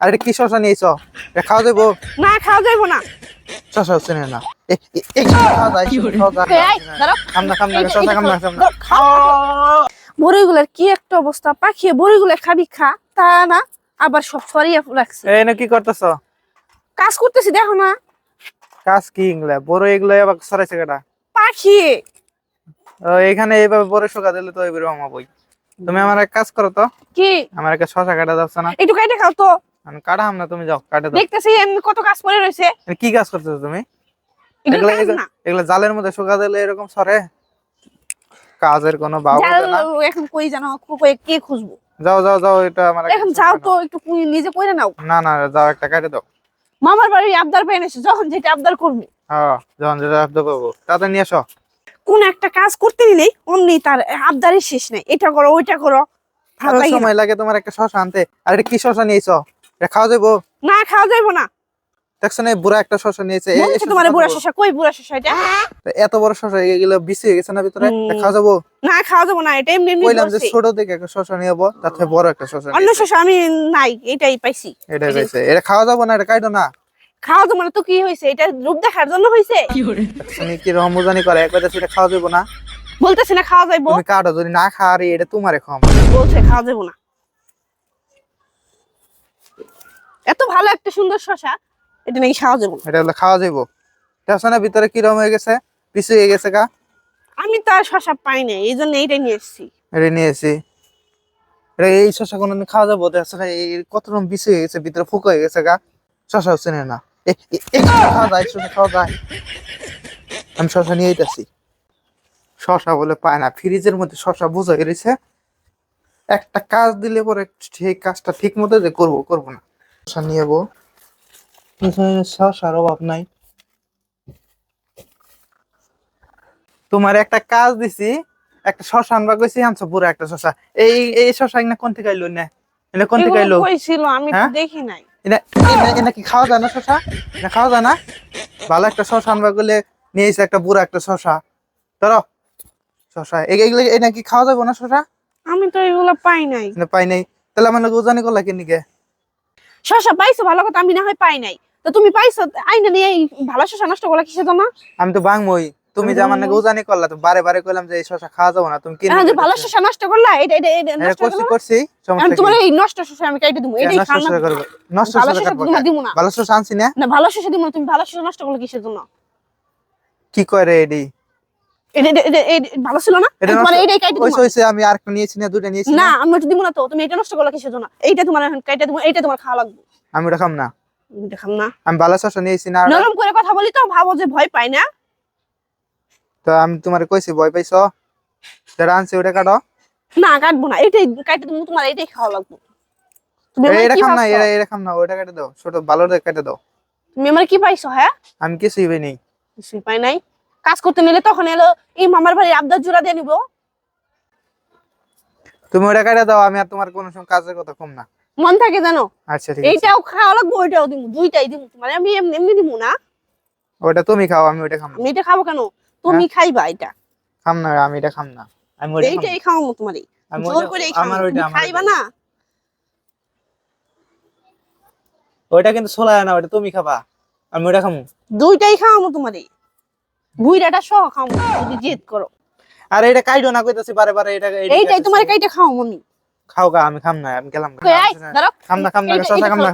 আর এটা কি শশা নিয়েছো? এটা খাওয়া না খাওয়া যাইবো না। শশা। বড়িগুলার কি একটা অবস্থা? পাখিয়ে বড়িগুলো খাবি খা। তা না আবার সব সরিয়ে রাখছি। এই না কি করতেছো? কাজ করতেছি দেখো না। কাজ কি এগুলা? বড় এগুলো আবার সরাইছে কেটা পাখি। এখানে এইভাবে বড় শোকা দিলে তো এবারে বই তুমি আমার এক কাজ করো তো। কি? আমার একটা শশা কাটা যাচ্ছে না? একটু কাইটে খাও তো। আমি কাটাম না তুমি যাও কাটে দাও। দেখতেছি এমনি কত কাজ পড়ে রয়েছে। কি কাজ করতেছো তুমি? এগুলা- এগুলা- জালের মধ্যে শোকা দিলে এরকম সরে? কাজের কোনো বাবু না? এখন কই জানো? কই কে খুঁজবো? যাও যাও যাও এটা আমার এখন যাও তো একটু নিজে কইরা নাও। না না যাও একটা কাটে দাও। মামার বাড়ি আবদার পেয়ে এনেছো যখন যেটা আবদার করব। হ্যাঁ যখন যেটা আবদা পাবো তাতে নিয়ে এসো। কোন একটা কাজ করতে নিলেই অমনি তার আবদারের শেষ নাই। এটা করো ওইটা করো। ভালো। সময় লাগে তোমার একটা শশা আনতে। আর এটা কি শশা নিয়েছো? এটা খাওয়া যাব না খাওয়া যাইবো না। দেখছ না এই বুড়া একটা শশা নিয়েছে এই- এই বলছে শশাটা তোমার বুড়া খাব। শশা কই বুড়া শশা এটা? এত বড় শশা এগুলো বিসি হয়ে গেছে না ভিতরে? খাওয়া যাব? না খাওয়া যাব না এটা এমনি এমনি কইলাম যে ছোট থেকে একটা শশা নিয়ে যাব তাতে বড় একটা শশা অন্য। শশা আমি নাই এটাই পাইছি। এটাই পাইছে। এটা খাওয়া যাব না এটা কাইটো না। খাওয়া যাব না তো কি এটা রূপ দেখার জন্য হয়েছে? তুমি কি রমজানি করে? একবার সেটা খাওয়া যাব না? বলতেছি না খাওয়া যাইবো। তুমি কাটো যদি না খাওয়া এটা তোমারে বলছে খাওয়া যাব না। এত ভালো একটা সুন্দর শশা এটা নাকি খাওয়া যাব এটা হলো খাওয়া যাব না ভিতরে কিরম হয়ে গেছে? পিছু হয়ে গেছে গা। আমি তো আর শশা পাই নাই এই জন্য এইটাই নিয়ে এসেছি। এটা নিয়েছি এটা এই শশা কোনদিন খাওয়া যাব? দেখছ না এই কত রকম পিছু হয়ে গেছে ভিতরে ফুক হয়ে গেছে গা। শশা হচ্ছে না খাওয়া যায় শশা খাওয়া যায়। আমি শশা নিয়ে আইতাছি। শশা বলে পায় না ফ্রিজের মধ্যে শশা বোঝা গেছে একটা কাজ দিলে পরে সেই কাজটা ঠিক মতো যে করব করব না। শশা নিয়ে যাব এখানে অভাব নাই। তোমার একটা কাজ দিছি একটা শশা আনবা কইছি আনছো পুরো একটা শশা। এই এই শশা না কোন থেকে আইলো না? এটা কোন থেকে আইলো এগুলো কই ছিল আমি তো হ্যাঁ? দেখি নাই। এটা এটা- কি খাওয়া যায় না শশা? এটা খাওয়া যায় না? ভালো একটা শশা আনবা গেলে নিয়ে এসে একটা বুড়া একটা শশা। ধরো শশা। এ- এগুলো এটা কি খাওয়া যাবে না শশা? আমি তো এগুলো পাই নাই। পাই নাই। তাহলে আমার উজানি করলা কি নিকে শশা পাইছো ভালো কথা আমি না হয় পাই নাই। তো তুমি পাইছো আইনা নিয়ে এই ভালো শশা নষ্ট করলা কিসের জন্য? আমি তো বাংমই। তুমি যে আমার নাকি উজানি করলা তো বারে বারে কইলাম যে এই শশা খাওয়া যাবে না তুমি কি যে ভালো শশা নষ্ট করলা? এটা এটা এটা এটা নষ্ট করছি করছি আমি সমস্যা তোমার এই নষ্ট শশা আমি কাইটে দিমু কেন এটাই নষ্ট না শশা করবে। নষ্ট শশা দিমু না ভালো শশা আনছি না? না ভালো শশা দিমু না তুমি ভালো শশা নষ্ট করলা কিসের জন্য? কি করে এডি? ভালো ছিল না? আমি নষ্ট- আমি আর একটা নিয়েছি না দুটো নিয়েছি না না। আমি ওটা না তো তুমি এটা নষ্ট করলা কিসের জন্য? এইটা তোমার এখন কাইটে এইটা তোমার খাওয়া লাগবে। আমি ওটা খাম না। দেখাম না। আমি ভালো শশা নিয়েছি না নরম করে কথা বলি তো ভাবো যে ভয় পাই না। তো আমি তোমার কইছি ভয় পাইছো? যেটা আনছি ওটা কাটো। না কাটবো না এইটাই কাইটে দিমু তোমার এইটাই খাওয়া লাগবে। এটা খাম না এটা এটা খাম না ওটা কেটে দাও ছোট ভালো করে কেটে দাও। তুমি আমার কি পাইছো হ্যাঁ? আমি কিছুই পাই নেই কিছুই পাই নাই। কাজ করতে নিলে তখন এলো এই মামার বাড়ি আবদার জোড়া দিয়ে নিবো। তুমি ওটা কেটে দাও আমি আর তোমার কোনো সময় কাজের কথা কম না। মন থাকে জানো? আচ্ছা ঠিক আছে। এইটাও খাওয়া লাগবে ওইটাও দিমু দুইটাই দিমু। তোমার আমি এমনি এমনি দিমু না। ওটা তুমি খাও আমি ওটা খাম না। আমি এটা খাব কেন? তুমি খাইবা এটা। খাম না আমি এটা খাম না। আমি ওটা। এইটাই খাওয়াবো তোমারই। জোর করে আমার ওইটা খাইবা না। ওইটা কিন্তু ছোলা না ওটা তুমি খাবা। আমি ওটা খামু। দুইটাই খাওয়াবো তোমারই। বুইরাটা সহ খাও যদি জেদ করো। আর এটা কাইডো না কইতাছি বারে বারে এটা এইটাই তোমার কাইটা খাও মমি খাও গা আমি খাম না আমি গেলাম। খাম না খাম না শশা খাম না।